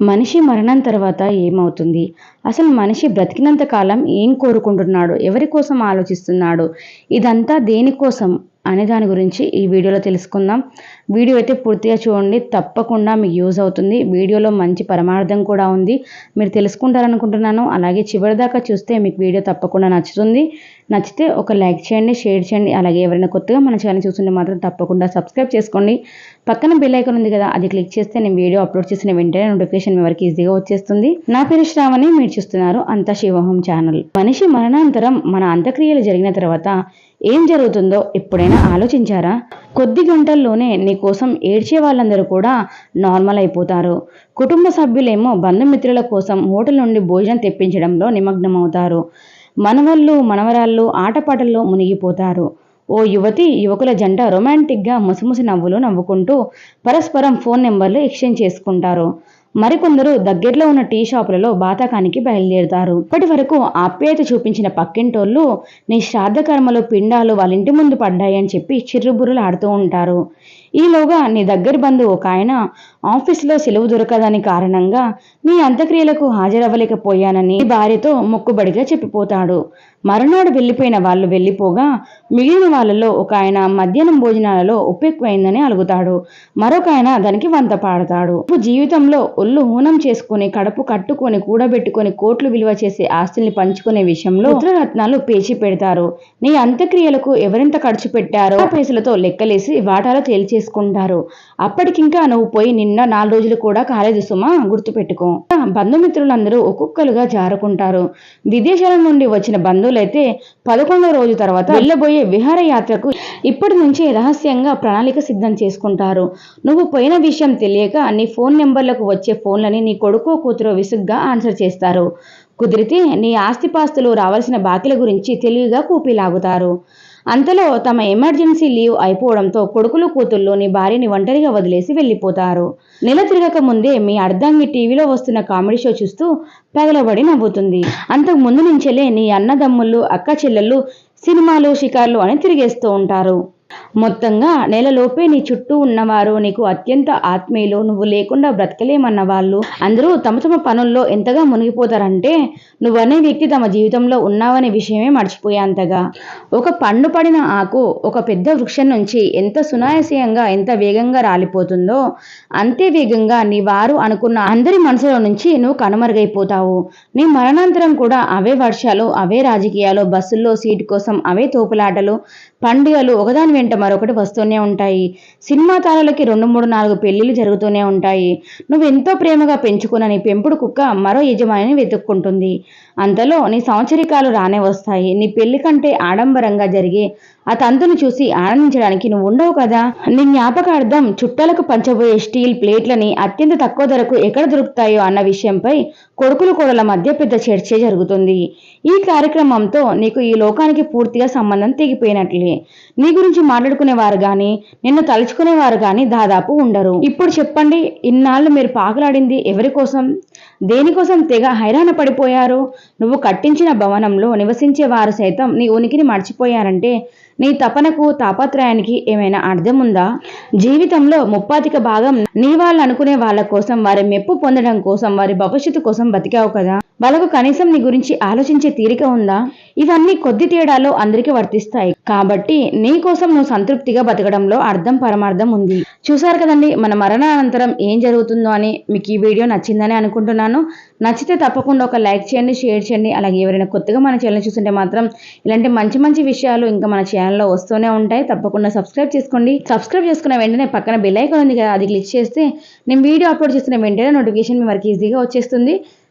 మనిషి మరణం తర్వాత ఏమవుతుంది? అసలు మనిషి బ్రతికినంత కాలం ఏం కోరుకుంటున్నాడు? ఎవరి కోసం ఆలోచిస్తున్నాడు? ఇదంతా దేనికోసం? అనే దాని గురించి ఈ వీడియోలో తెలుసుకుందాం. వీడియో అయితే పూర్తిగా చూడండి. తప్పకుండా మీకు యూజ్ అవుతుంది. వీడియోలో మంచి పరమార్థం కూడా ఉంది. మీరు తెలుసుకుంటారనుకుంటున్నాను. అలాగే చివరిదాకా చూస్తే మీకు వీడియో తప్పకుండా నచ్చుతుంది. నచ్చితే ఒక లైక్ చేయండి షేర్ చేయండి. అలాగే ఎవరైనా కొత్తగా మన ఛానల్ చూస్తుంటే మాత్రం తప్పకుండా సబ్స్క్రైబ్ చేసుకోండి. పక్కన బెల్ ఐకాన్ ఉంది కదా అది క్లిక్ చేస్తే నేను వీడియో అప్లోడ్ చేసిన వెంటనే నోటిఫికేషన్ మీ వరకు ఈజీగా వచ్చేస్తుంది. నా పేరు శ్రావణి. మీరు చూస్తున్నారు అంత శివహోం ఛానల్. మనిషి మరణాంతరం మన అంత్యక్రియలు జరిగిన తర్వాత ఏం జరుగుతుందో ఎప్పుడైనా ఆలోచించారా? కొద్ది గంటల్లోనే నీకోసం ఏడ్చే వాళ్ళందరూ కూడా నార్మల్ అయిపోతారు. కుటుంబ సభ్యులేమో బంధుమిత్రుల కోసం హోటల్ నుండి భోజనం తెప్పించడంలో నిమగ్నమవుతారు. మనవళ్ళు మనవరాళ్ళు ఆటపాటల్లో మునిగిపోతారు. ఓ యువతి యువకుల జంట రొమాంటిక్గా ముసిముసి నవ్వులు నవ్వుకుంటూ పరస్పరం ఫోన్ నెంబర్లు ఎక్స్చేంజ్ చేసుకుంటారు. మరికొందరు దగ్గరలో ఉన్న టీ షాపులలో బాతకానికి బయలుదేరుతారు. ఇప్పటి వరకు ఆప్యాయత చూపించిన పక్కింటోళ్ళు నీ శ్రాద్ధకర్మలు పిండాలు వాళ్ళ ఇంటి ముందు పడ్డాయని చెప్పి చిర్రుబుర్రులు ఆడుతూ ఉంటారు. ఈలోగా నీ దగ్గరి బంధువు ఒక ఆయన ఆఫీసులో సెలవు దొరకదని కారణంగా నీ అంత్యక్రియలకు హాజరవ్వలేకపోయానని భార్యతో మొక్కుబడిగా చెప్పిపోతాడు. మరునాడు వెళ్ళిపోయిన వాళ్ళు వెళ్ళిపోగా మిగిలిన వాళ్ళలో ఒక ఆయన మధ్యాహ్నం భోజనాలలో ఉప్పు ఎక్కువైందని అలుగుతాడు. మరొక ఆయన దానికి వంత పాడతాడు. జీవితంలో ఒళ్ళు హూనం చేసుకుని కడుపు కట్టుకొని కూడబెట్టుకొని కోట్లు విలువ చేసే ఆస్తుల్ని పంచుకునే విషయంలో రత్నాలు పేచి పెడతారు. నీ అంత్యక్రియలకు ఎవరెంత ఖర్చు పెట్టారో పైసలతో లెక్కలేసి వాటాలో చేసుకుంటారు. అప్పటికింకా నువ్వు పోయి నిన్న నాలుగు రోజులు కూడా కాలేదు సుమా గుర్తుపెట్టుకో. బంధుమిత్రులందరూ ఒక్కొక్కరుగా జారుకుంటారు. విదేశాల నుండి వచ్చిన బంధువులైతే పదకొండవ రోజు తర్వాత వెళ్ళబోయే విహారయాత్రకు ఇప్పటి నుంచే రహస్యంగా ప్రణాళిక సిద్ధం చేసుకుంటారు. నువ్వు పోయిన విషయం తెలియక నీ ఫోన్ నెంబర్లకు వచ్చే ఫోన్లని నీ కొడుకు కూతురు విసుగ్గా ఆన్సర్ చేస్తారు. కుదిరితే నీ ఆస్తిపాస్తులు రావాల్సిన బాకీల గురించి తెలివిగా కూపిలాగుతారు అంతలో తమ ఎమర్జెన్సీ లీవ్ అయిపోవడంతో కొడుకులు కూతుళ్ళు నీ భార్యని ఒంటరిగా వదిలేసి వెళ్ళిపోతారు. నెల తిరగక ముందే మీ అర్ధాంగి టీవీలో వస్తున్న కామెడీ షో చూస్తూ పగలబడి నవ్వుతుంది. అంతకు ముందు నుంచెలే నీ అన్నదమ్ముళ్ళు అక్క చెల్లెళ్ళు సినిమాలు షికార్లు అని తిరిగేస్తూ ఉంటారు. మొత్తంగా నెలలోపే నీ చుట్టూ ఉన్నవారు నీకు అత్యంత ఆత్మీయులు నువ్వు లేకుండా బ్రతకలేమన్న వాళ్ళు అందరూ తమ తమ పనుల్లో ఎంతగా మునిగిపోతారంటే నువ్వనే వ్యక్తి తమ జీవితంలో ఉన్నావనే విషయమే మర్చిపోయేంతగా. ఒక పండు పడిన ఆకు ఒక పెద్ద వృక్షం నుంచి ఎంత సునాయసీయంగా ఎంత వేగంగా రాలిపోతుందో అంతే వేగంగా నీ వారు అనుకున్న అందరి మనసులో నుంచి నువ్వు కనుమరుగైపోతావు. నీ మరణాంతరం కూడా అవే వర్షాలు అవే రాజకీయాలు బస్సుల్లో సీటు కోసం అవే తోపులాటలు పండుగలు ఒకదాని వెంట మరొకటి వస్తూనే ఉంటాయి. సినిమా తారలకి రెండు మూడు నాలుగు పెళ్ళిళ్ళు జరుగుతూనే ఉంటాయి. నువ్వెంతో ప్రేమగా పెంచుకున్న నీ పెంపుడు కుక్క మరో యజమానిని వెతుక్కుంటుంది. అంతలో నీ సంవత్సరికాలు రానే వస్తాయి. నీ పెళ్ళి కంటే ఆడంబరంగా జరిగే ఆ తంతును చూసి ఆనందించడానికి నువ్వు ఉండవు కదా? నీ జ్ఞాపకార్థం చుట్టాలకు పంచబోయే స్టీల్ ప్లేట్లని అత్యంత తక్కువ ధరకు ఎక్కడ దొరుకుతాయో అన్న విషయంపై కొడుకులు కోడల మధ్య పెద్ద చర్చ జరుగుతుంది. ఈ కార్యక్రమంతో నీకు ఈ లోకానికి పూర్తిగా సంబంధం తెగిపోయినట్లే. నీ గురించి మాట్లాడుకునేవారు గాని నిన్ను తలుచుకునేవారు గాని దాదాపు ఉండరు. ఇప్పుడు చెప్పండి ఇన్నాళ్ళు మీరు పాకులాడింది ఎవరి కోసం? దేనికోసం తెగ హైరాణ పడిపోయారు? నువ్వు కట్టించిన భవనంలో నివసించే వారు సైతం నీ ఉనికిని మర్చిపోయారంటే నీ తపనకు తాపత్రయానికి ఏమైనా అర్థం ఉందా జీవితంలో ముప్పాతిక భాగం నీ వాళ్ళు అనుకునే వాళ్ళ కోసం వారి మెప్పు పొందడం కోసం వారి భవిష్యత్తు కోసం బతికావు కదా. వాళ్ళకు కనీసం నీ గురించి ఆలోచించే తీరిక ఉందా? ఇవన్నీ కొద్ది తేడాలో అందరికీ వర్తిస్తాయి. కాబట్టి నీ కోసం నువ్వు సంతృప్తిగా బతకడంలో అర్థం పరమార్థం ఉంది. చూసారు కదండి మన మరణానంతరం ఏం జరుగుతుందో అని మీకు ఈ వీడియో నచ్చిందని అనుకుంటున్నాను. నచ్చితే తప్పకుండా ఒక లైక్ చేయండి షేర్ చేయండి. అలాగే ఎవరైనా కొత్తగా మన ఛానల్ చూస్తుంటే మాత్రం ఇలాంటి మంచి మంచి విషయాలు ఇంకా మన ఛానల్లో వస్తూనే ఉంటాయి. తప్పకుండా సబ్స్క్రైబ్ చేసుకోండి. సబ్స్క్రైబ్ చేసుకున్న వెంటనే పక్కన బెల్ ఐకాన్ ఉంది కదా అది క్లిక్ చేస్తే నేను వీడియో అప్లోడ్ చేసిన వెంటనే నోటిఫికేషన్ మీ వరకు ఈజీగా వచ్చేస్తుంది.